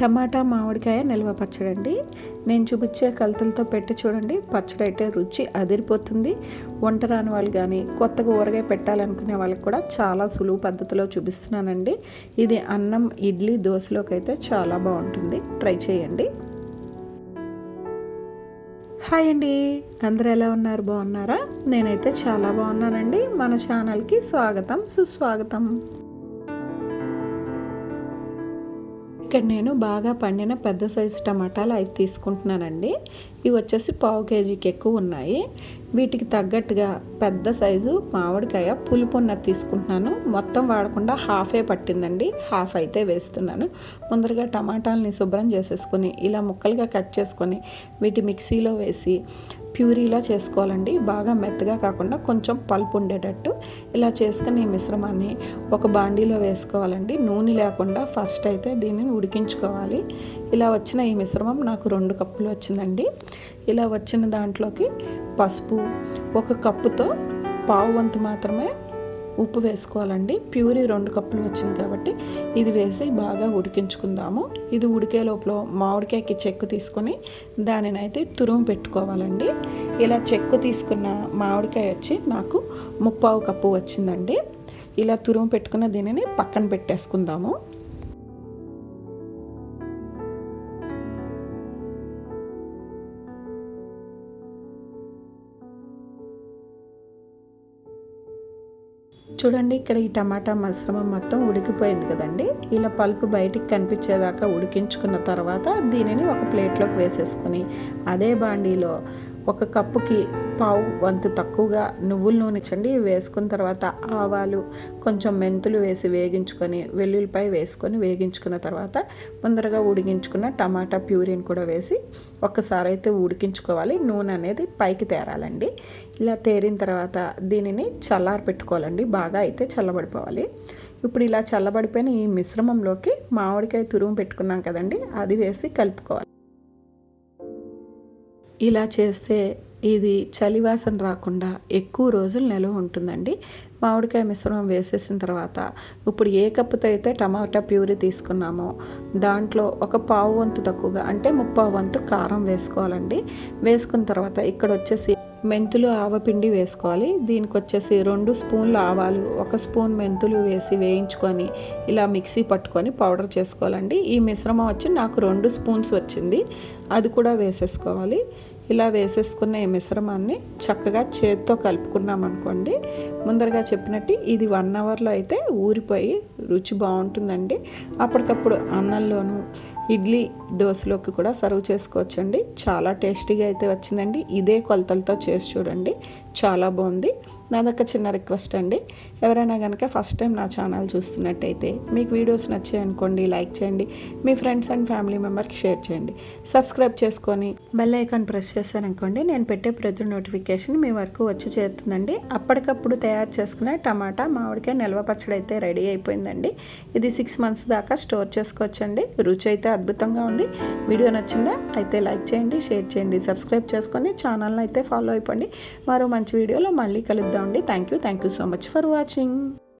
టమాటా మామిడికాయ నిల్వ పచ్చడి అండి నేను చూపించే కలతలతో పెట్టి చూడండి. పచ్చడి అయితే రుచి అదిరిపోతుంది. వంట రాని వాళ్ళు కానీ కొత్తగా ఊరగాయ పెట్టాలనుకునే వాళ్ళకి కూడా చాలా సులువు పద్ధతిలో చూపిస్తున్నానండి. ఇది అన్నం ఇడ్లీ దోశలోకి అయితే చాలా బాగుంటుంది. ట్రై చేయండి. హాయ్ అండి. అందరూ ఎలా ఉన్నారు? బాగున్నారా? నేనైతే చాలా బాగున్నానండి. మన ఛానల్కి స్వాగతం సుస్వాగతం. ఇక్కడ నేను బాగా పండిన పెద్ద సైజు టమాటాలు అవి తీసుకుంటున్నానండి. ఇవి వచ్చేసి పావు కేజీకి ఎక్కువ ఉన్నాయి. వీటికి తగ్గట్టుగా పెద్ద సైజు మామిడికాయ పులుపు ఉన్నది తీసుకుంటున్నాను. మొత్తం వాడకుండా హాఫే పట్టిందండి. హాఫ్ అయితే వేస్తున్నాను. ముందరగా టమాటాలని శుభ్రం చేసేసుకొని ఇలా ముక్కలుగా కట్ చేసుకొని వీటి మిక్సీలో వేసి ప్యూరీలా చేసుకోవాలండి. బాగా మెత్తగా కాకుండా కొంచెం పల్పు ఉండేటట్టు ఇలా చేసుకుని ఈ మిశ్రమాన్ని ఒక బాండీలో వేసుకోవాలండి. నూనె లేకుండా ఫస్ట్ అయితే దీనిని ఉడికించుకోవాలి. ఇలా వచ్చిన ఈ మిశ్రమం నాకు రెండు కప్పులు వచ్చిందండి. ఇలా వచ్చిన దాంట్లోకి పసుపు ఒక కప్పుతో పావు వంతు మాత్రమే ఉప్పు వేసుకోవాలండి. ప్యూరీ రెండు కప్పులు వచ్చింది కాబట్టి ఇది వేసి బాగా ఉడికించుకుందాము. ఇది ఉడికే లోపల మామిడికాయకి చెక్కు తీసుకొని దానినైతే తురుము పెట్టుకోవాలండి. ఇలా చెక్కు తీసుకున్న మామిడికాయ వచ్చి నాకు ముప్పావు కప్పు వచ్చిందండి. ఇలా తురుము పెట్టుకున్న దీనిని పక్కన పెట్టేసుకుందాము. చూడండి ఇక్కడ ఈ టమాటా మిశ్రమం మొత్తం ఉడికిపోయింది కదండి. ఇలా పలుపు బయటికి కనిపించేదాకా ఉడికించుకున్న తర్వాత దీనిని ఒక ప్లేట్లోకి వేసేసుకొని అదే బాండీలో ఒక కప్పుకి పావు వంతు తక్కువగా నువ్వుల నూనె చండి వేసుకున్న తర్వాత ఆవాలు కొంచెం మెంతులు వేసి వేగించుకొని వెల్లుల్లిపాయ వేసుకొని వేగించుకున్న తర్వాత ముందరగా ఉడికించుకున్న టమాటా ప్యూరిన్ కూడా వేసి ఒక్కసారి అయితే ఉడికించుకోవాలి. నూనె అనేది పైకి తేరాలండి. ఇలా తేరిన తర్వాత దీనిని చల్లారి పెట్టుకోవాలండి. బాగా అయితే చల్లబడిపోవాలి. ఇప్పుడు ఇలా చల్లబడిపోయిన ఈ మిశ్రమంలోకి మామిడికాయ తురుము పెట్టుకున్నాం కదండి అది వేసి కలుపుకోవాలి. ఇలా చేస్తే ఇది చలివాసన రాకుండా ఎక్కువ రోజులు నిల్వ ఉంటుందండి. మామిడికాయ మిశ్రమం వేసేసిన తర్వాత ఇప్పుడు ఏ కప్పుతో అయితే టమాటా ప్యూరీ తీసుకున్నామో దాంట్లో ఒక పావు వంతు తక్కువగా అంటే ముప్పావు వంతు కారం వేసుకోవాలండి. వేసుకున్న తర్వాత ఇక్కడ వచ్చేసి మెంతులు ఆవపిండి వేసుకోవాలి. దీనికి వచ్చేసి రెండు స్పూన్లు ఆవాలు ఒక స్పూన్ మెంతులు వేసి వేయించుకొని ఇలా మిక్సీ పట్టుకొని పౌడర్ చేసుకోవాలండి. ఈ మిశ్రమం వచ్చి నాకు రెండు స్పూన్స్ వచ్చింది. అది కూడా వేసేసుకోవాలి. ఇలా వేసేసుకున్న ఈ మిశ్రమాన్ని చక్కగా చేతితో కలుపుకున్నాం అనుకోండి ముందరగా చెప్పినట్టు ఇది వన్ అవర్లో అయితే ఊరిపోయి రుచి బాగుంటుందండి. అప్పటికప్పుడు అన్నంలోనూ ఇడ్లీ దోశలోకి కూడా సర్వ్ చేసుకోవచ్చండి. చాలా టేస్టీగా అయితే వచ్చిందండి. ఇదే కొలతలతో చేసి చూడండి. చాలా బాగుంది. నాదొక చిన్న రిక్వెస్ట్ అండి. ఎవరైనా కనుక ఫస్ట్ టైం నా ఛానల్ చూస్తున్నట్టయితే మీకు వీడియోస్ నచ్చాయి అనుకోండి లైక్ చేయండి. మీ ఫ్రెండ్స్ అండ్ ఫ్యామిలీ మెంబర్కి షేర్ చేయండి. సబ్స్క్రైబ్ చేసుకొని బెల్ ఐకాన్ ప్రెస్ చేశారనుకోండి నేను పెట్టే ప్రతి నోటిఫికేషన్ మీ వరకు వచ్చి చేరుతుందండి. అప్పటికప్పుడు తయారు చేసుకునే టమాటా మామిడికాయ నిల్వ పచ్చడి అయితే రెడీ అయిపోయిందండి. ఇది సిక్స్ మంత్స్ దాకా స్టోర్ చేసుకోవచ్చండి. రుచి అయితే అద్భుతంగా ఉంది. వీడియో నచ్చిందా? అయితే లైక్ చేయండి షేర్ చేయండి సబ్స్క్రైబ్ చేసుకొని ఛానల్ని అయితే ఫాలో అయిపోండి. మరో మంచి వీడియోలో మళ్ళీ కలుద్దామండి thank you thank you so much for watching